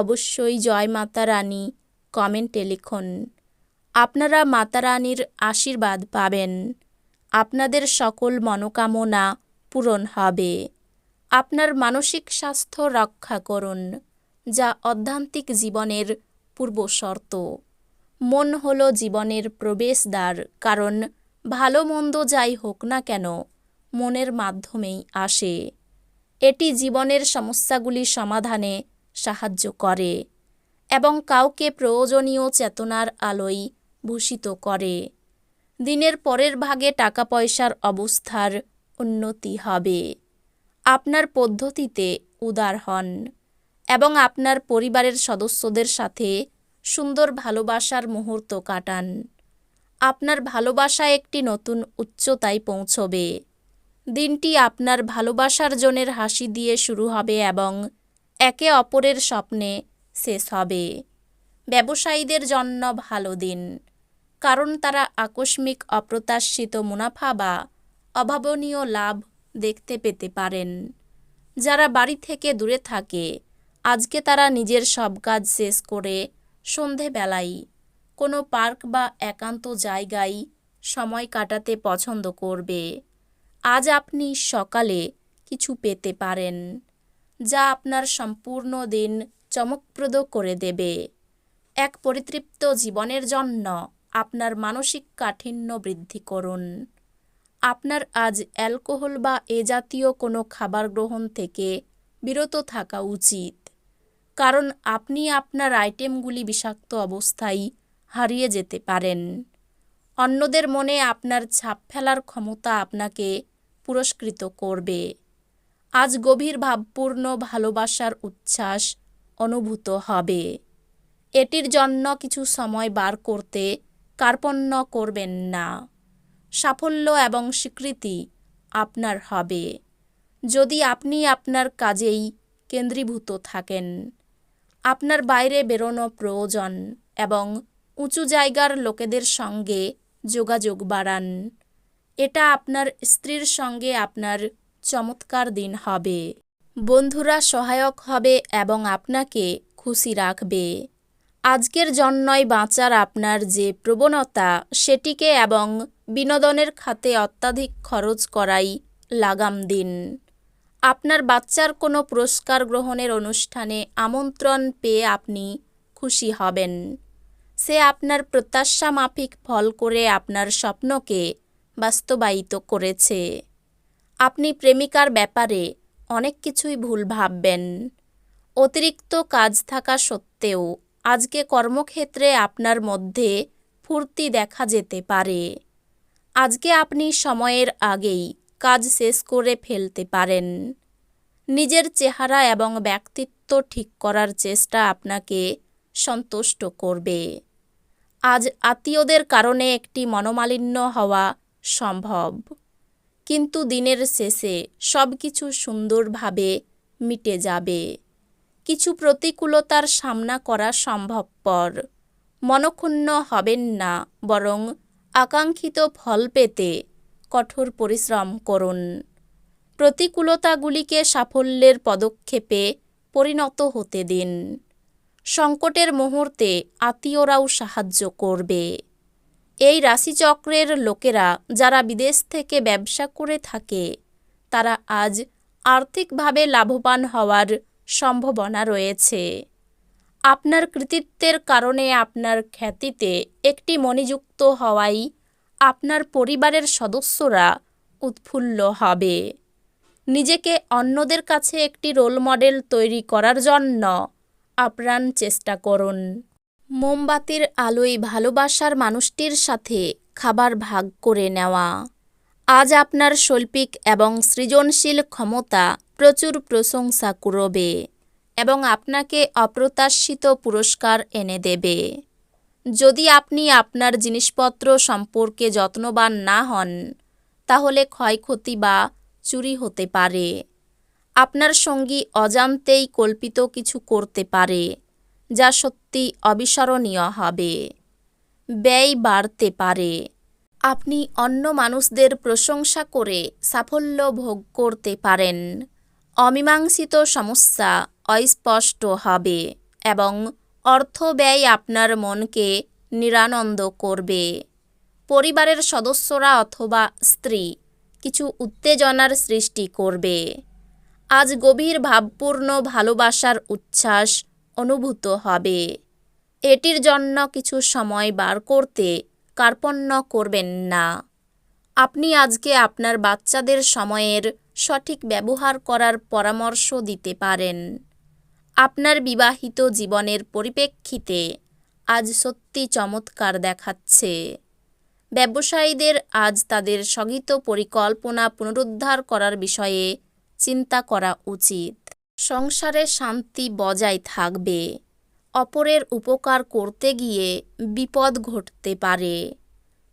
অবশ্যই জয় মাতা রানী কমেন্টে লিখুন। আপনারা মাতা রানীর আশীর্বাদ পাবেন। আপনাদের সকল মনোকামনা পূরণ হবে। আপনার মানসিক স্বাস্থ্য রক্ষা করুন, যা অধ্যান্তিক জীবনের পূর্বশর্ত মন হল জীবনের প্রবেশদ্বার, কারণ ভালো মন্দ যাই হোক না কেন, মনের মাধ্যমেই আসে। এটি জীবনের সমস্যাগুলি সমাধানে সাহায্য করে এবং কাউকে প্রয়োজনীয় চেতনার আলোয় ভূষিত করে। দিনের পরের ভাগে টাকা পয়সার অবস্থার উন্নতি হবে। আপনার পদ্ধতিতে উদার হন এবং আপনার পরিবারের সদস্যদের সাথে সুন্দর ভালোবাসার মুহূর্ত কাটান। আপনার ভালোবাসা একটি নতুন উচ্চতায় পৌঁছবে। দিনটি আপনার ভালোবাসার জনের হাসি দিয়ে শুরু হবে এবং একে অপরের স্বপ্নে শেষ হবে। ব্যবসায়ীদের জন্য ভালো দিন। কারণ তারা আকস্মিক অপ্রত্যাশিত মুনাফা বা অভাবনীয় লাভ দেখতে পেতে পারেন। যারা বাড়ি থেকে দূরে থাকে, আজকে তারা নিজের সব কাজ শেষ করে সন্ধেবেলায় কোনো পার্ক বা একান্ত জায়গায় সময় কাটাতে পছন্দ করবে। আজ আপনি সকালে কিছু পেতে পারেন। যা আপনার সম্পূর্ণ দিন চমকপ্রদ করে দেবে। এক পরিতৃপ্ত জীবনের জন্য আপনার মানসিক কাঠিন্য বৃদ্ধি করুন। আপনার আজ অ্যালকোহল বা এ জাতীয় কোনো খাবার গ্রহণ থেকে বিরত থাকা উচিত। কারণ আপনি আপনার আইটেমগুলি বিষাক্ত অবস্থায় হারিয়ে যেতে পারেন। অন্যদের মনে আপনার ছাপ ফেলার ক্ষমতা আপনাকে পুরস্কৃত করবে। আজ গভীর ভাবপূর্ণ ভালোবাসার উচ্ছ্বাস অনুভূত হবে। এটির জন্য কিছু সময় বার করতে কার্পণ্য করবেন না। সাফল্য এবং স্বীকৃতি আপনার হবে। যদি আপনি আপনার কাজেই কেন্দ্রীভূত থাকেন, আপনার বাইরে বেরোনো প্রয়োজন এবং উঁচু জায়গার লোকেদের সঙ্গে যোগাযোগ বাড়ান, এটা আপনার স্ত্রীর সঙ্গে আপনার চমৎকার দিন হবে। বন্ধুরা সহায়ক হবে এবং আপনাকে খুশি রাখবে। আজকের জন্যই বাঁচার আপনার যে প্রবণতা, সেটিকে এবং বিনোদনের খাতে অত্যাধিক খরচ করাই লাগাম দিন। আপনার বাচ্চার কোনো পুরস্কার গ্রহণের অনুষ্ঠানে আমন্ত্রণ পেয়ে আপনি খুশি হবেন। সে আপনার প্রত্যাশা মাফিক ফল করে আপনার স্বপ্নকে বাস্তবায়িত করেছে। আপনি প্রেমিকার ব্যাপারে অনেক কিছুই ভুল ভাববেন। অতিরিক্ত কাজ থাকা সত্ত্বেও আজকে কর্মক্ষেত্রে আপনার মধ্যে ফুর্তি দেখা যেতে পারে। আজকে আপনি সময়ের আগেই কাজ শেষ করে ফেলতে পারেন। নিজের চেহারা এবং ব্যক্তিত্ব ঠিক করার চেষ্টা আপনাকে সন্তুষ্ট করবে। আজ আত্মীয়দের কারণে একটি মনোমালিন্য হওয়া সম্ভব। কিন্তু দিনের শেষে সব কিছু সুন্দরভাবে মিটে যাবে। কিছু প্রতিকূলতার সামনা করা সম্ভবপর। মনক্ষুণ্ণ হবেন না, বরং আকাঙ্ক্ষিত ফল পেতে কঠোর পরিশ্রম করুন। প্রতিকূলতাগুলিকে সাফল্যের পদক্ষেপে পরিণত হতে দিন। সংকটের মুহূর্তে আত্মীয়রাও সাহায্য করবে। এই রাশিচক্রের লোকেরা যারা বিদেশ থেকে ব্যবসা করে থাকে, তারা আজ আর্থিকভাবে লাভবান হওয়ার সম্ভাবনা রয়েছে। আপনার কৃতিত্বের কারণে আপনার খ্যাতিতে একটি মণিযুক্ত হওয়াই আপনার পরিবারের সদস্যরা উৎফুল্ল হবে। নিজেকে অন্যদের কাছে একটি রোল মডেল তৈরি করার জন্য আপ্রাণ চেষ্টা করুন। মোমবাতির আলোয় ভালোবাসার মানুষটির সাথে খাবার ভাগ করে নেওয়া। আজ আপনার শৈল্পিক এবং সৃজনশীল ক্ষমতা প্রচুর প্রশংসা করবে এবং আপনাকে অপ্রত্যাশিত পুরস্কার এনে দেবে। যদি আপনি আপনার জিনিসপত্র সম্পর্কে যত্নবান না হন, তাহলে ক্ষয়ক্ষতি বা চুরি হতে পারে। আপনার সঙ্গী অজান্তেই কল্পিত কিছু করতে পারে। যা সত্যি অবিস্মরণীয় হবে। ব্যয় বাড়তে পারে। আপনি অন্য মানুষদের প্রশংসা করে সাফল্য ভোগ করতে পারেন। অমীমাংসিত সমস্যা অস্পষ্ট হবে এবং অর্থ ব্যয় আপনার মনকে নিরানন্দ করবে। পরিবারের সদস্যরা অথবা স্ত্রী কিছু উত্তেজনার সৃষ্টি করবে। আজ গভীর ভাবপূর্ণ ভালোবাসার উচ্ছ্বাস অনুভূত হবে। এটির জন্য কিছু সময় বার করতে কার্পণ্য করবেন না। আপনি আজকে আপনার বাচ্চাদের সময়ের সঠিক ব্যবহার করার পরামর্শ দিতে পারেন। আপনার বিবাহিত জীবনের পরিপ্রেক্ষিতে আজ সত্যি চমৎকার দেখাচ্ছে। ব্যবসায়ীদের আজ তাদের স্থগিত পরিকল্পনা পুনরুদ্ধার করার বিষয়ে চিন্তা করা উচিত। সংসারে শান্তি বজায় থাকবে। অপরের উপকার করতে গিয়ে বিপদ ঘটতে পারে।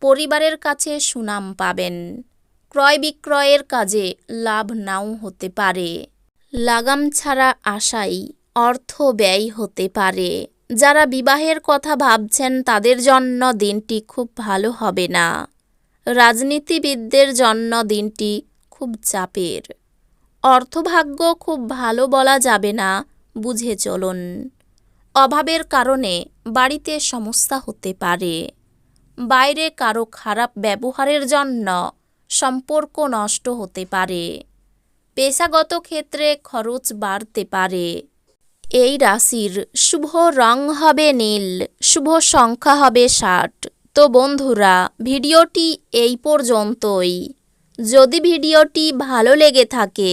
পরিবারের কাছে সুনাম পাবেন। ক্রয় বিক্রয়ের কাজে লাভ নাও হতে পারে। লাগাম ছাড়া আশাই অর্থ ব্যয় হতে পারে। যারা বিবাহের কথা ভাবছেন তাদের জন্য দিনটি খুব ভালো হবে না। রাজনীতিবিদদের জন্য দিনটি খুব চাপের। অর্থভাগ্য খুব ভালো বলা যাবে না, বুঝে চলুন। অভাবের কারণে বাড়িতে সমস্যা হতে পারে। বাইরে কারও খারাপ ব্যবহারের জন্য সম্পর্ক নষ্ট হতে পারে। পেশাগত ক্ষেত্রে খরচ বাড়তে পারে। এই রাশির শুভ রং হবে নীল, শুভ সংখ্যা হবে ষাট। তো বন্ধুরা, ভিডিওটি এই পর্যন্তই। যদি ভিডিওটি ভালো লেগে থাকে